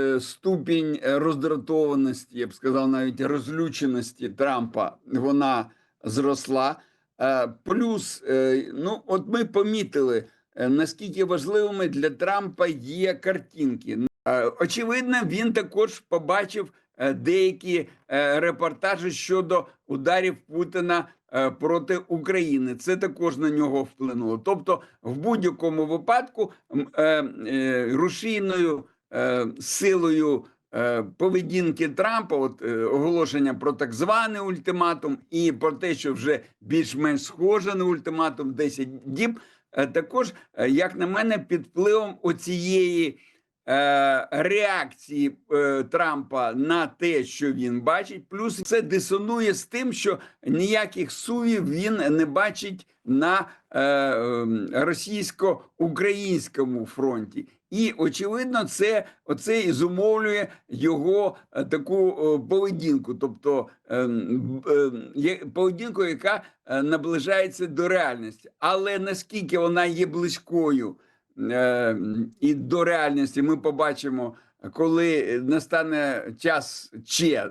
е, ступінь е, роздратованості, я б сказав, навіть розлюченості Трампа вона зросла. Е, Плюс, ну от ми помітили, наскільки важливими для Трампа є картинки. Очевидно, він також побачив деякі репортажі щодо ударів Путіна проти України. Це також на нього вплинуло. Тобто, в будь-якому випадку рушійною силою е, поведінки Трампа, от е, оголошення про так званий ультиматум, і про те, що вже більш-менш схоже на ультиматум 10 діб, е, також, е, як на мене, під впливом оцієї е, реакції е, Трампа на те, що він бачить, плюс це дисонує з тим, що ніяких сувів він не бачить на е, російсько-українському фронті. І очевидно, це оце і зумовлює його е, таку е, поведінку, тобто е, поведінку, яка е, наближається до реальності. Але наскільки вона є близькою е, і до реальності, ми побачимо, коли настане час ще